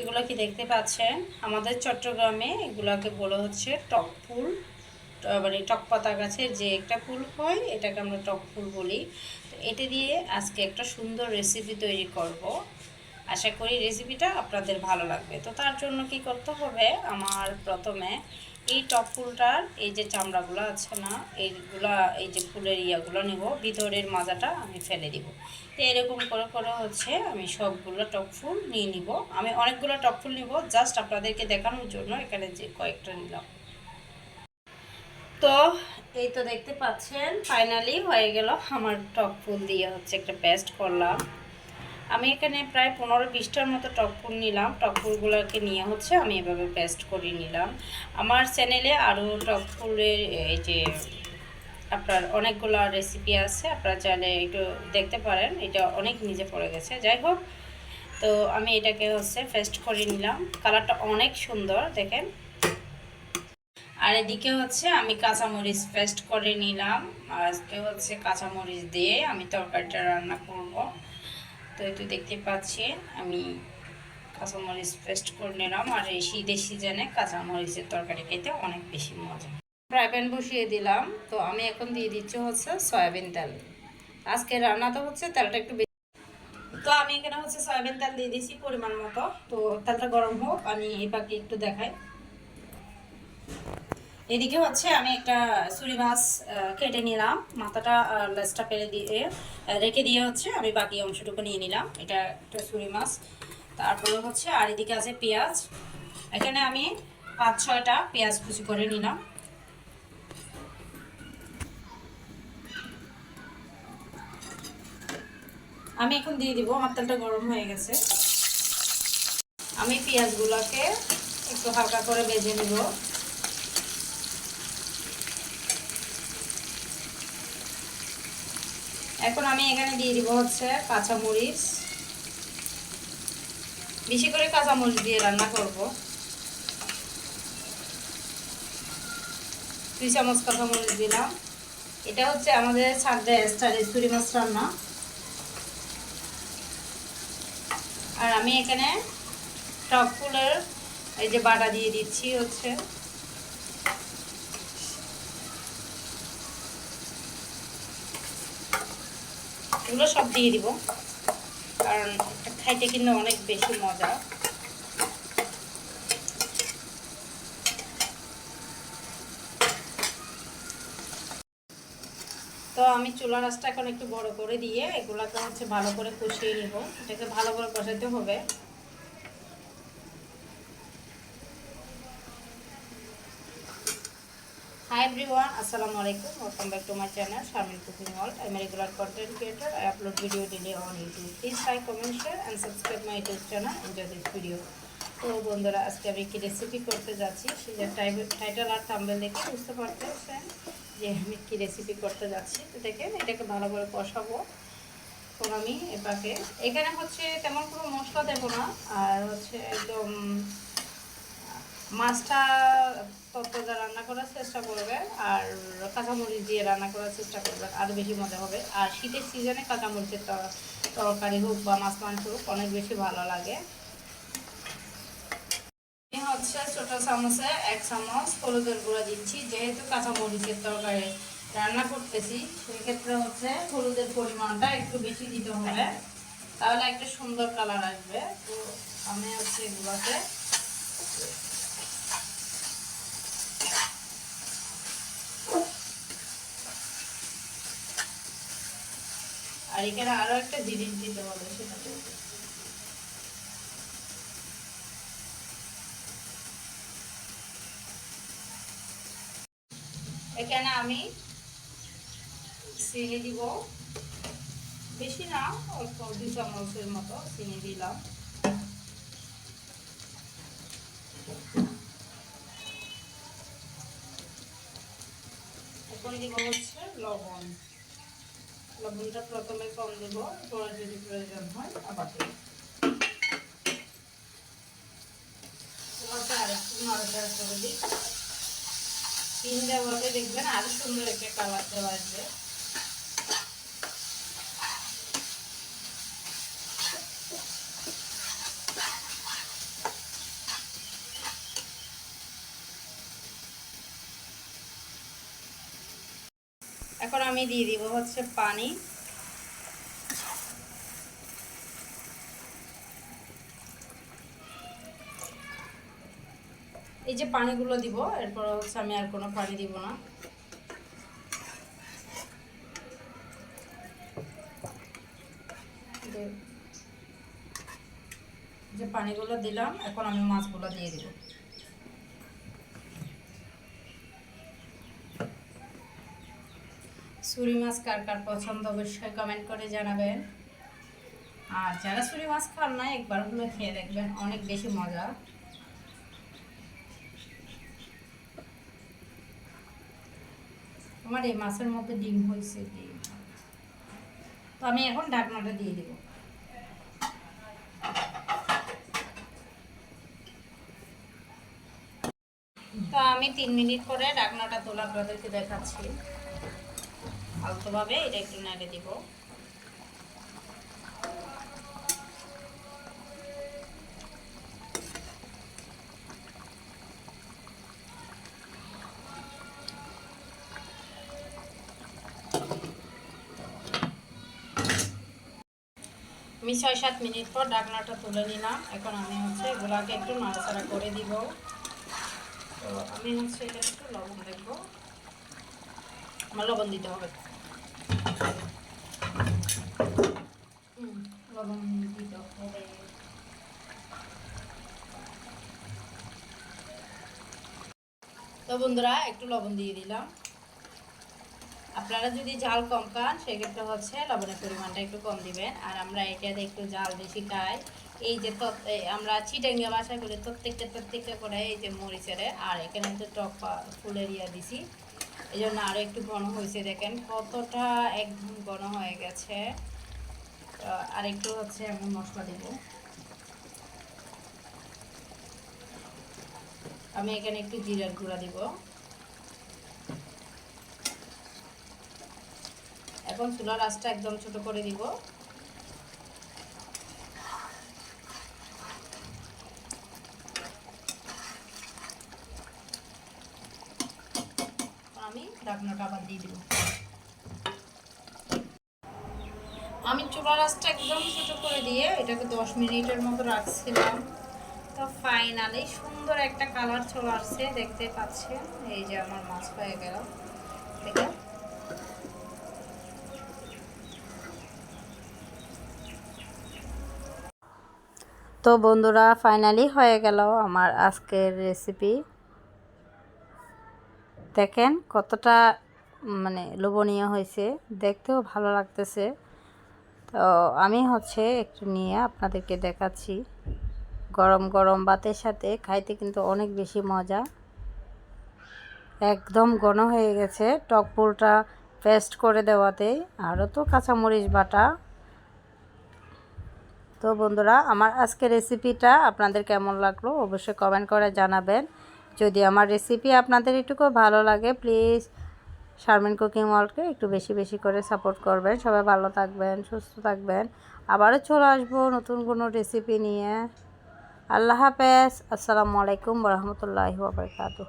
এগুলো কি দেখতে পাচ্ছেন? আমাদের চট্টগ্রামে এগুলাকে বলা হচ্ছে টক ফুল মানে টক পাতা গাছের যে একটা ফুল হয়, এটাকে আমরা টক ফুল বলি। তো এটা দিয়ে আজকে একটা সুন্দর রেসিপি তৈরি করব। আশা করি রেসিপিটা আপনাদের ভালো লাগবে। তো তার জন্য কি করতে হবে? আমার প্রথমে এই টক ফুলটার এই যে চামড়াগুলো আছে না, এইগুলা, এই যে ফুলের ইয়াগুলো নেব, ভিতরের মাজাটা আমি ফেলে দিব। তো এরকম করে করে হচ্ছে আমি সবগুলো টক ফুল নিয়ে নিব। আমি অনেকগুলো টক ফুল নিব জাস্ট আপনাদেরকে দেখানোর জন্য এখানে যে কয়েকটা নিলাম। তো এই তো দেখতে পাচ্ছেন ফাইনালি হয়ে গেল আমার টক ফুল দিয়ে হচ্ছে একটা পেস্ট করলাম। আমি এখানে প্রায় পনেরো বিশটার মতো টক ফুল নিলাম। টক ফুলগুলোকে নিয়ে হচ্ছে আমি এভাবে পেস্ট করে নিলাম। আমার চ্যানেলে আরও টক ফুলের, এই যে আপনার অনেকগুলো রেসিপি আছে, আপনারা চাইলে একটু দেখতে পারেন। এটা অনেক নিচে পড়ে গেছে। যাই হোক, তো আমি এটাকে হচ্ছে পেস্ট করে নিলাম। কালারটা অনেক সুন্দর, দেখেন। আর এদিকে হচ্ছে আমি কাঁচামরিচ পেস্ট করে নিলাম। আজকে হচ্ছে কাঁচামরিচ দিয়ে আমি তরকারিটা রান্না করব। তো তো দেখতে পাচ্ছি, আমি কাঁচামরিচ পেস্ট করে নিলাম, আর এই শীতের সিজনে কাঁচামরিচের তরকারি খেতে অনেক বেশি মজা। ফ্রাই প্যান বসিয়ে দিলাম, তো আমি এখন দিয়ে দিচ্ছি হচ্ছে সয়াবিন তেল। আজকে রান্না তো হচ্ছে তেলটা একটু বেশি। তো আমি এখানে হচ্ছে সয়াবিন তেল দিয়ে দিয়েছি পরিমাণ মতো। তো তেলটা গরম হোক, আমি এই পাখি একটু দেখাই। এদিকে হচ্ছে আমি একটা ছুরি মাছ কেটে নিলাম। মাথাটা লেজটা পেরে দিয়ে রেখে দিয়ে হচ্ছে আমি বাকি অংশটুকু নিয়ে নিলাম। এটা একটা ছুরি মাছ। তারপরে হচ্ছে আর এদিকে আছে পেঁয়াজ। এখানে আমি পাঁচ, ছয়টা পেঁয়াজ কুচি করে নিলাম। আমি এখন দিয়ে দিব, আমার তেলটা গরম হয়ে গেছে। আমি পেঁয়াজগুলোকে একটু হালকা করে ভেজে নেব। এখন আমি এখানে দিয়ে দিব হচ্ছে কাঁচামরিচ। বেশি করে কাঁচামরিচ দিয়ে রান্না করব। দুই চামচ কাঁচামরিচ দিলাম। এটা হচ্ছে আমাদের ছাদে স্টাইলের চুরি মাছ রান্না। আর আমি এখানে টক ফুলের এই যে বাটা দিয়ে দিচ্ছি হচ্ছে। এগুলো সব দিয়ে দিব। কারণ খাইতে কিন্তু অনেক বেশি মজা। তো আমি চুলা রাসটা এখন একটু বড় করে দিয়ে এগুলাকে হচ্ছে ভালো করে কষিয়ে নিব। এটাকে ভালো করে কষাতে হবে। এভরিওয়ান, আসসালামু আলাইকুম। Welcome back to my channel Sharmin cooking world am regular content creator I upload video daily on YouTube please like comment share and subscribe my YouTube channel enjoy this video তো বন্ধুরা, আজকে আমি কি recipe করতে যাচ্ছি। সেটা title আর thumbnail দেখে বুঝতে পারতেছেন যে আমি কি রেসিপি করতে যাচ্ছি। তো দেখেন, এটাকে ভালো করে কষাবো। তখন আমি এটাকে, এখানে হচ্ছে তেমন কোনো মশলা দেবো না। আর হচ্ছে একদম মাছটা তত্ত্বটা রান্না করার চেষ্টা করবে আর কাঁচামরিচ দিয়ে রান্না করার চেষ্টা করবে আরও বেশি মজা হবে। আর শীতের সিজনে কাঁচামরিচের তরকারি হোক বা মাছ মাংস হোক, অনেক বেশি ভালো লাগে। হচ্ছে ছোট চামচে এক চামচ হলুদের গুঁড়া দিচ্ছি। যেহেতু কাঁচামরিচের তরকারি রান্না করতেছি, সেক্ষেত্রে হচ্ছে হলুদের পরিমাণটা একটু বেশি দিতে হবে। তাহলে একটা সুন্দর কালার আসবে। তো আমি হচ্ছে এগুলোকে আর এখানে আরও একটা জিনিস দিতে হবে সেটা। এখানে আমি চিনি দিব বেশি না, অল্প দু চামচের মতো চিনি দিলাম এখন দিব হচ্ছে লবণ লবণটা প্রথমে কম দেবো পরে যদি প্রয়োজন হয় আবার দেবো। তোমাকে আরেকটু নড়াচড়া করে তিন দেওয়াতে দেখবেন আরও সুন্দর একটা কালার দেওয়া আসবে এখন আমি দিয়ে দিব হচ্ছে পানি। এই যে পানিগুলো দিব, এরপর হচ্ছে আমি আর কোনো পানি দিব না। যে পানিগুলো দিলাম, এখন আমি মাছগুলো দিয়ে দিব। সুরি মাছ কার কার পছন্দ অবশ্যই কমেন্ট করে জানাবেন। আর যারা সুরি মাছ খান না, একবার হলো খেয়ে দেখবেন, অনেক বেশি মজা। আমার এই মাছের মধ্যে ডিম হয়েছে ডিম তো আমি এখন ঢাকনাটা দিয়ে দেব। তো আমি তিন মিনিট পরে ঢাকনাটা তোলা আপনাদেরকে দেখাচ্ছি। আলতোভাবে এটা একটু নেড়ে দিব। আমি ছয় সাত মিনিট পর ডাকনাটা তুলে নিলাম। এখন আমি হচ্ছে এগুলাকে একটু নাড়াচাড়া করে দিব। তো আমি হচ্ছে এটা একটু লবণ দেখব আমার লবণ দিতে হবে। লবণ দিতে হবে তো বন্ধুরা, একটু লবণ দিয়ে দিলাম। আপনারা যদি ঝাল কম খান, সেক্ষেত্রে হচ্ছে লবণের পরিমাণটা একটু কম দিবেন। আর আমরা এটাতে একটু ঝাল বেশি খাই। এই যে আমরা চিটাঙ্গা বাসা করে প্রত্যেকটা প্রত্যেকটা করে এই যে মরিচের আর এখানে তো টক ফুলের ইয়া দিছি। এই জন্য আরও একটু ঘন হয়েছে, দেখেন কতটা একদম ঘন হয়ে গেছে। আর একটু হচ্ছে আমি মশলা দেব। আমি এখানে একটু জিরার গুঁড়া দিব। এখন চুলার আঁচটা একদম ছোট করে দিব। আমি ঢাকনাটা আবার দিয়ে দিব আমি চুলার আঁচটা একদম ছোট করে দিয়ে এটাকে দশ মিনিটের মতো রাখছিলাম। তো ফাইনালি সুন্দর একটা কালার চলে আসছে দেখতে পাচ্ছেন? এই যে আমার মাছ হয়ে গেল। দেখেন। তো বন্ধুরা ফাইনালি হয়ে গেল আমার আজকের রেসিপি দেখেন কতটা মানে লোভনীয় হয়েছে। দেখতেও ভালো লাগতেছে। তো আমি হচ্ছে একটু নিয়ে আপনাদেরকে দেখাচ্ছি। গরম গরম ভাতের সাথে খাইতে কিন্তু অনেক বেশি মজা। একদম ঘন হয়ে গেছে টক পুরটা পেস্ট করে দেওয়াতে। আরও তো কাঁচামরিচ বাটা। তো বন্ধুরা, আমার আজকে রেসিপিটা আপনাদের কেমন লাগল অবশ্যই কমেন্ট করে জানাবেন। যদি আমার রেসিপি আপনাদের একটুকু ভালো লাগে প্লিজ শারমিন কুকিং ওয়ার্ল্ডকে একটু বেশি বেশি করে সাপোর্ট করবেন। সবাই ভালো থাকবেন, সুস্থ থাকবেন। আবারও চলে আসব নতুন কোনো রেসিপি নিয়ে। আল্লাহ হাফেজ। আসসালামু আলাইকুম রহমতুল্লাহ ওবরকাতুহ